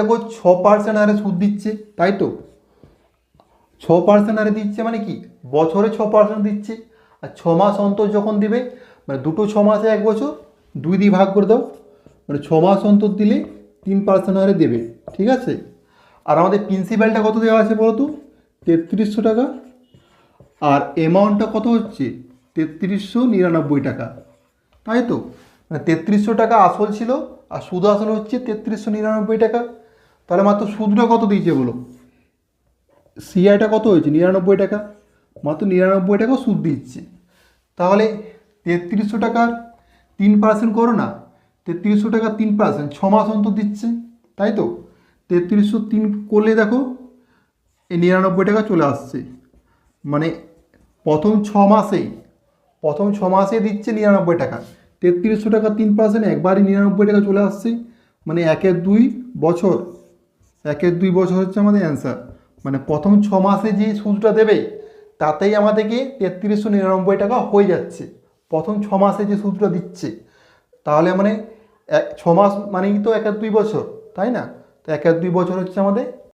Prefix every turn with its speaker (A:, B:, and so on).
A: দেখো ছ পার্সেন্ট হারে সুদ দিচ্ছে, তাই তো? ছ পার্সেন্ট হারে দিচ্ছে মানে কি? বছরে ছ পার্সেন্ট দিচ্ছে। আর ছ মাস অন্তর যখন দিবে মানে দুটো ছ মাসে এক বছর, দুই দিয়ে ভাগ করে দাও মানে ছ মাস অন্তর দিলে তিন পার্সেন্ট হারে দেবে, ঠিক আছে? আর আমাদের প্রিন্সিপালটা কত দেওয়া আছে বলো তো তেত্রিশশো টাকা। আর অ্যামাউন্টটা কত হচ্ছে? তেত্রিশশো নিরানব্বই টাকা, তাই তো? মানে তেত্রিশশো টাকা আসল ছিল, আর সুদ আসল হচ্ছে তেত্রিশশো নিরানব্বই টাকা। তাহলে মাত্র সুদটা কত দিয়েছে বলো? সিআইটা কত হয়েছে? নিরানব্বই টাকা। মাত্র নিরানব্বই টাকা সুদ দিচ্ছে। তাহলে তেত্রিশশো টাকার তিন পার্সেন্ট করো না। তেত্রিশশো টাকা তিন পার্সেন্ট ছ মাস অন্তর দিচ্ছে, তাই তো? তেত্রিশশো তিন করলে দেখো, এই নিরানব্বই টাকা চলে আসছে। মানে প্রথম ছ মাসেই প্রথম ছ মাসে দিচ্ছে নিরানব্বই টাকা। তেত্রিশশো টাকা তিন পার্সেন্ট একবারই নিরানব্বই টাকা চলে আসছে। মানে একের দুই বছর। একের দুই বছর হচ্ছে আমাদের অ্যান্সার মানে প্রথম ছ মাসে যে সুদটা দেবে, তাতেই আমাদেরকে তেত্রিশশো নিরানব্বই টাকা হয়ে যাচ্ছে। প্রথম ছ মাসে যে সুদটা দিচ্ছে, তাহলে মানে এক, ছ মাস মানেই তো এক এক দুই বছর, তাই না? তো এক এক দুই বছর হচ্ছে আমাদের